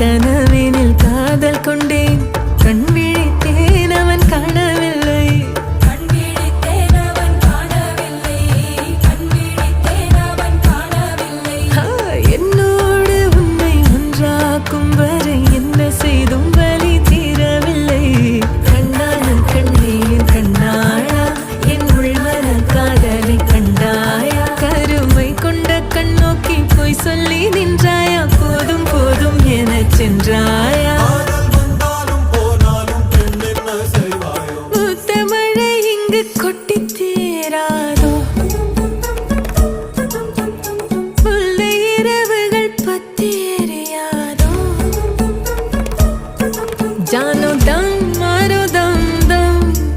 கனவினில் காதல் கொண்டேன். கண் விழித்தேன் அவன் காணவில்லை. என்னோடு உன்னை ஒன்றாக்கும் வரை என்ன செய்தும் வலி தீரவில்லை. கண்ணான கண்ணீர் கண்ணாயா என் உள்வர காதலை கண்டாயா. கருமை கொண்ட கண்ணோக்கி போய் சொல்லி நின்றார் சென்றாயா? மழை இங்கு கொட்டி தீராதோ இரவுகள் பத்தேறியாதோ? ஜான